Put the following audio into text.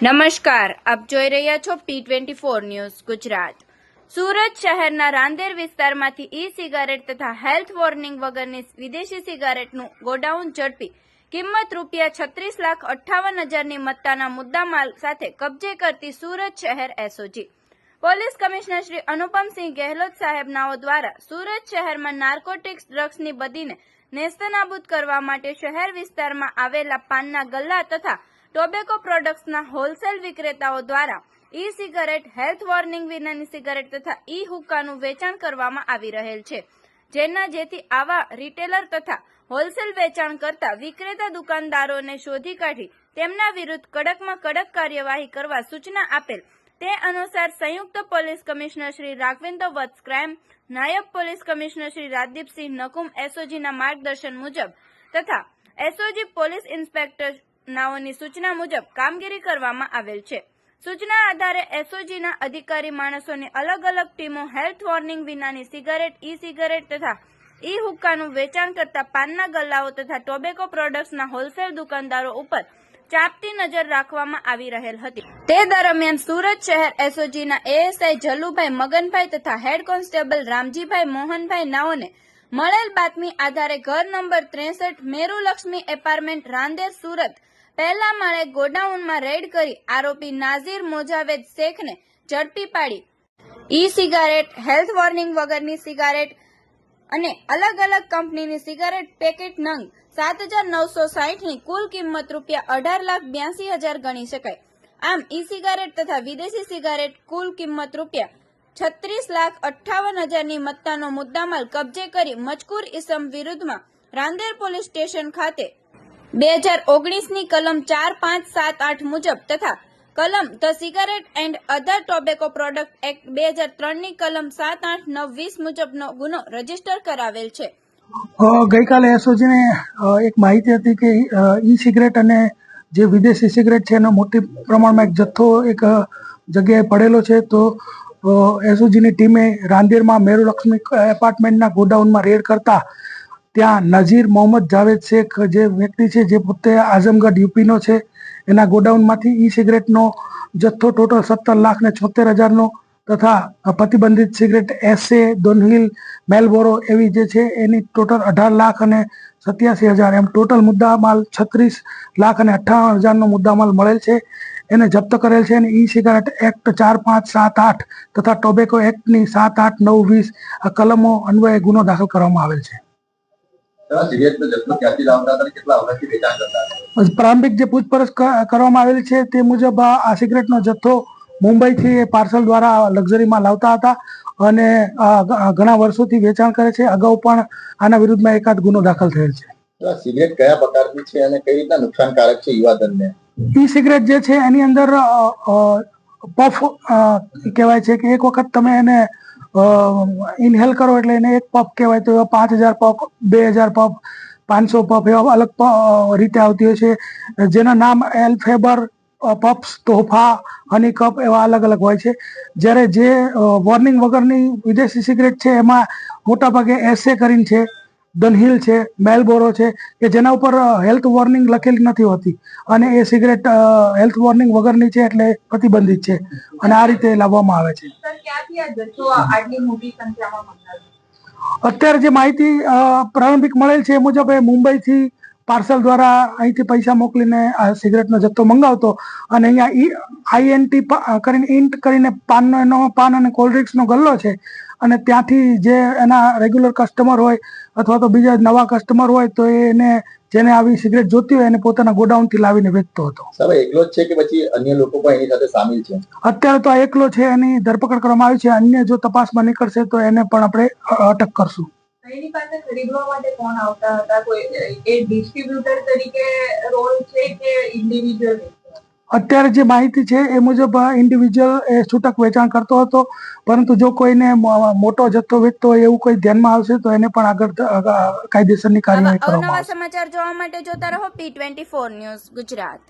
નમસ્કાર, આપ જોઈ રહ્યા છો P twenty four news Gujarat. Surat શહેરના રાંદેર વિસ્તારમાંથી ઈ સિગારેટ તથા હેલ્થ વોર્નિંગ વગરની વિદેશી સિગારેટનું ગોડાઉન ઝડપી. કિંમત રૂપિયા છત્રીસ લાખ અઠ્ઠાવન હજારની મત્તાના મુદ્દામાલ સાથે કબજે કરતી સુરત શહેર SOG. Police commissioner Shri Anupamsinh Gehlot સાહેબનાઓ દ્વારા સુરત શહેરમાં નાર્કોટિક્સ ડ્રગ્સની બદીને નેસ્તનાબૂદ કરવા માટે શહેર વિસ્તારમાં આવેલા પાનના ગલ્લા તથા ટોબેકો પ્રોડક્ટ્સના હોલસેલ વિક્રેતાઓ દ્વારા ઈ સિગારેટ હેલ્થ વોર્નિંગ વિનાની સિગારેટ તથા ઈ હુક્કાનું વેચાણ કરવામાં આવી રહેલ છે. જેના જેથી આવા રિટેલર તથા હોલસેલ વેચાણ કરતા વિક્રેતા દુકાનદારોને શોધી કાઢી તેમના વિરુદ્ધ કડકમાં કડક કાર્યવાહી કરવા સૂચના આપેલ. તે અનુસાર સંયુક્ત police commissioner Shri Raghavendra Vats crime, નાયબ પોલીસ કમિશનર શ્રી રાજદીપસિંહ નકુમ, એસઓજીના માર્ગદર્શન મુજબ તથા એસઓજી પોલીસ ઇન્સ્પેક્ટર નાઓની સૂચના મુજબ કામગીરી કરવામાં આવેલ છે. સૂચના આધારે એસઓજીના અધિકારી માણસોની અલગ અલગ ટીમો હેલ્થ વોર્નિંગ વિનાની સિગારેટ ઈ સિગારેટ તથા ઈ હુક્કાનું વેચાણ કરતા પાનના ગલ્લાઓ તથા ટોબેકો પ્રોડક્ટ્સના હોલસેલ દુકાનદારો ઉપર ચાપતી નજર રાખવામાં આવી રહેલ હતી. તે દરમિયાન સુરત શહેર એસઓજીના એએસઆઈ જલુભાઈ મગનભાઈ તથા હેડ કોન્સ્ટેબલ રામજીભાઈ મોહનભાઈ નાઓને મળેલ બાતમી આધારે ઘર નંબર ત્રેસઠ મેરુલક્ષ્મી એપાર્ટમેન્ટ રાંદેર, સુરત. પહેલા માળે ગોડાઉનમાં રેડ કરી આરોપી નાઝીર મોજાવેદ શેખને ઝડપી પાડી. ઈ સિગારેટ, હેલ્થ વોર્નિંગ વગરની સિગારેટ અને અલગ અલગ કંપનીની સિગારેટ પેકેટ નંગ સાત હજાર નવસો સાહીઠની કુલ કિંમત રૂપિયા અઢાર લાખ બ્યાસી હજાર ગણી શકાય. આમ ઈ સિગારેટ તથા વિદેશી સિગારેટ કુલ કિંમત રૂપિયા છત્રીસ લાખ અઠ્ઠાવન હજારની મત્તાનો મુદ્દામાલ કબજે કરી મજકૂર ઇસમ વિરુદ્ધમાં રાંદેર પોલીસ સ્ટેશન ખાતે બે હજાર ઓગણીસની કલમ ચાર પાંચ સાત આઠ મુજબ તથા કલમ the cigarette and other tobacco product act બે હજાર ત્રણની કલમ સાત આઠ નવ વીસ મુજબનો ગુનો રજિસ્ટર કરાવેલ છે. ગઈકાલે એસઓજીને એક માહિતી હતી કે ઈ સિગરેટ અને જે વિદેશી સિગરેટ છે એનો મોટી પ્રમાણમાં એક જથ્થો એક જગ્યાએ પડેલો છે. તો એસઓજીની ટીમે રાંદેરમાં મેરુલક્ષ્મી એપાર્ટમેન્ટના ગોડાઉનમાં રેડ કરતા ત્યાં નઝીર મોહમ્મદ જાવેદ શેખ જે વ્યક્તિ છે, જે પોતે આઝમગઢ યુપીનો છે, એના ગોડાઉનમાંથી ઈ સિગરેટનો જથ્થો ટોટલ સત્તર લાખ ને છોતેર હજારનો તથા પ્રતિબંધિત સિગરેટ એસે દોનહિલ, મેલબોરો એવી જે છે, એની ટોટલ અઢાર લાખ અને સત્યાસી હજાર. એમ ટોટલ મુદ્દામાલ છત્રીસ લાખ અને અઠ્ઠાવન હજારનો મુદ્દામાલ મળેલ છે. એને જપ્ત કરેલ છે અને ઈ સિગારેટ એક્ટ ચાર પાંચ સાત આઠ તથા ટોબેકો એક્ટની સાત આઠ નવ વીસ આ કલમો અન્વયે ગુનો દાખલ કરવામાં આવેલ છે. પ્રારંભિક જે પૂછપરછ કરવામાં આવેલ છે તે મુજબ આ સિગરેટનો જથ્થો મુંબઈથી પાર્સલ દ્વારા લક્ઝરીમાં લાવતા હતા અને આ ઘણા વર્ષોથી વેચાણ કરે છે. અગાઉ પણ આના વિરુદ્ધમાં એકાદ ગુનો દાખલ થયેલ છે. સિગરેટ કયા પ્રકારની છે અને કઈ રીતના નુકસાનકારક છે યુવાધનને? ઈ સિગરેટ જે છે, એની અંદર પફ કહેવાય છે કે એક વખત તમે એને ઇનહેલ કરો એટલે એને એક પફ કહેવાય, તો એવા પાંચ હજાર પફ બે હજાર પફ પાંચસો પફ એવા અલગ રીતે આવતી હોય છે. જેના નામ એલ્ફેબર પપ્સ તોહફા હની કપ એવા અલગ અલગ હોય છે. જ્યારે જે વોર્નિંગ વગરની વિદેશી સિગરેટ છે, એમાં મોટાભાગે એસે કરીને છે. ડનહિલ છે મેલબોરો છે કે જેના ઉપર હેલ્થ વોર્નિંગ લખેલી નથી હોતી. અને એ સિગરેટ હેલ્થ વોર્નિંગ વગરની છે એટલે પ્રતિબંધિત છે. અને આ રીતે લાવવામાં આવે છે. અત્યારે જે માહિતી પ્રારંભિક મળેલ છે એ મુજબ એ મુંબઈથી પાર્સલ દ્વારા અહીંથી પૈસા મોકલીને આ સિગરેટનો જથ્થો મંગાવતો અને અહીંયા ઈ આઈએનટી કરીને ઇન્ટ કરીને પાનનો એનો પાન અને કોલ્ડ ડ્રિંક્સનો ગલ્લો છે. અને ત્યાંથી જે એના રેગ્યુલર કસ્ટમર હોય અથવા તો બીજા નવા કસ્ટમર હોય તો એને જેને આવી સિગરેટ જોતી હોય એને પોતાના ગોડાઉનથી લાવીને વેચતો હતો. સાહેબ એકલો જ છે કે પછી અન્ય લોકો પણ એની સાથે સામેલ છે? અત્યારે તો આ એકલો છે એની ધરપકડ કરવામાં આવી છે. અન્ય જો તપાસમાં નીકળશે તો એને પણ આપણે અટક કરશું. એની પાસે ખરીદવા માટે કોણ આવતા હતા? કોઈ એ ડિસ્ટ્રીબ્યુટર તરીકે રોલ છે કે ઇન્ડિવિડ્યુઅલ અત્યારે જે માહિતી છે એ મુજબ ઇન્ડિવિજ્યુઅલ એ છૂટક વેચાણ કરતો હતો પરંતુ જો કોઈને મોટો જથ્થો વેચતો હોય એવું કોઈ ધ્યાનમાં આવશે તો એને પણ આગળ કાયદેસરની કાર્યવાહી કરવામાં આવશે. સમાચાર જોવા માટે જોતા રહો P twenty four news Gujarat.